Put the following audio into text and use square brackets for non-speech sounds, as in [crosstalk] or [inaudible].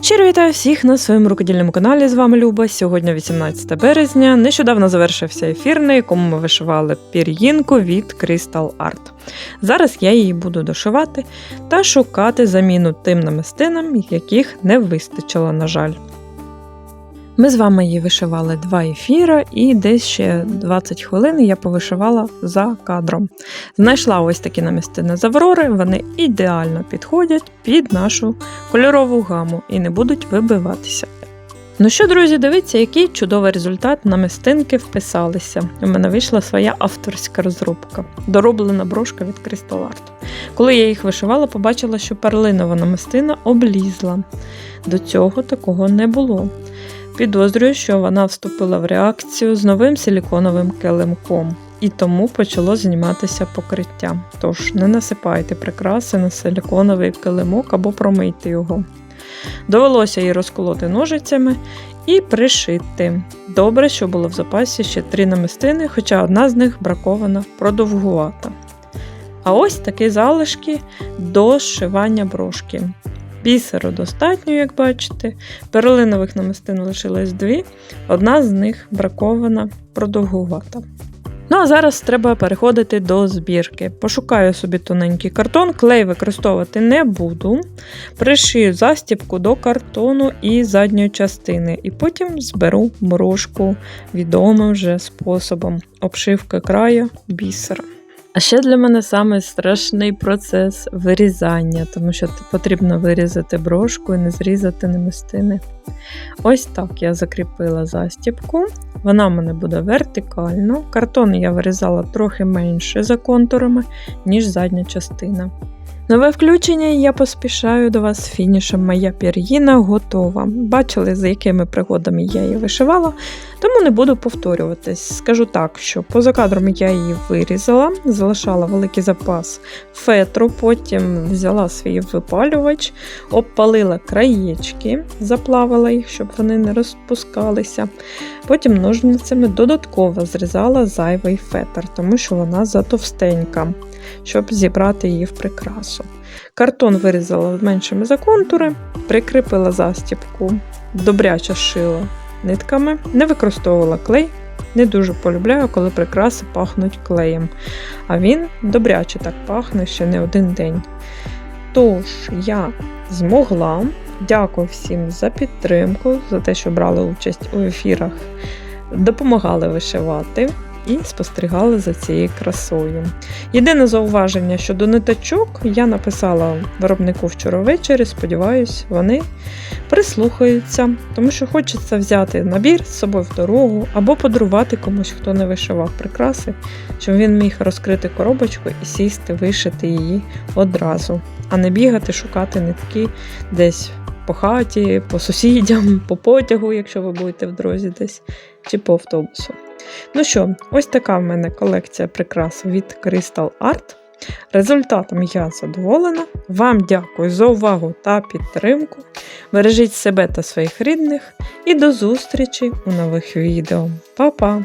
Щиро вітаю всіх на своєму рукодільному каналі. З вами Люба. Сьогодні 18 березня. Нещодавно завершився ефір, на якому ми вишивали пір'їнку від Crystal Art. Зараз я її буду дошивати та шукати заміну тим намистинам, яких не вистачило, на жаль. Ми з вами її вишивали два ефіра, і десь ще 20 хвилин я повишивала за кадром. Знайшла ось такі намістини з Аврори, вони ідеально підходять під нашу кольорову гаму і не будуть вибиватися. Ну що, друзі, дивіться, який чудовий результат намистинки вписалися. У мене вийшла своя авторська розробка, дороблена брошка від Crystal Art. Коли я їх вишивала, побачила, що перлинова намистина облізла. До цього такого не було. Підозрюю, що вона вступила в реакцію з новим силіконовим килимком, і тому почало зніматися покриття. Тож не насипайте прикраси на силіконовий килимок або промийте його. Довелося її розколоти ножицями і пришити. Добре, що було в запасі ще три намистини, хоча одна з них бракована продовгувата. А ось такі залишки до зшивання брошки. Бісеру достатньо, як бачите. Перлинових намистин лишилось дві, одна з них бракована, продовгувата. Ну а зараз треба переходити до збірки. Пошукаю собі тоненький картон, клей використовувати не буду. Пришию застібку до картону і задньої частини, і потім зберу брошку відомим вже способом обшивки краю бісером. А ще для мене самий страшний процес вирізання, тому що потрібно вирізати брошку і не зрізати немистини. Ось так я закріпила застібку. Вона в мене буде вертикально. Картон я вирізала трохи менше за контурами, ніж задня частина. Нове включення і я поспішаю до вас з фінішем. Моя пір'їна готова. Бачили, за якими пригодами я її вишивала, тому не буду повторюватись. Скажу так, що поза кадром я її вирізала, залишала великий запас фетру, потім взяла свій випалювач, обпалила краєчки, заплавила їх, щоб вони не розпускалися. Потім ножницями додатково зрізала зайвий фетр, тому що вона затовстенька, щоб зібрати її в прикрасу. Картон вирізала меншими за контури, прикріпила застібку, добряче шила нитками, не використовувала клей. Не дуже полюбляю, коли прикраси пахнуть клеєм. А він добряче так пахне ще не один день. Тож, я змогла. Дякую всім за підтримку, за те, що брали участь у ефірах, допомагали вишивати і спостерігали за цією красою. Єдине зауваження щодо ниточок я написала виробнику вчора ввечері, сподіваюсь, вони прислухаються, тому що хочеться взяти набір з собою в дорогу або подарувати комусь, хто не вишивав прикраси, щоб він міг розкрити коробочку і сісти, вишити її одразу, а не бігати, шукати нитки десь. По хаті, по сусідям, [laughs] по потягу, якщо ви будете в дорозі десь, чи по автобусу. Ну що, ось така в мене колекція прикрас від Crystal Art. Результатом я задоволена. Вам дякую за увагу та підтримку. Бережіть себе та своїх рідних і до зустрічі у нових відео. Па-па!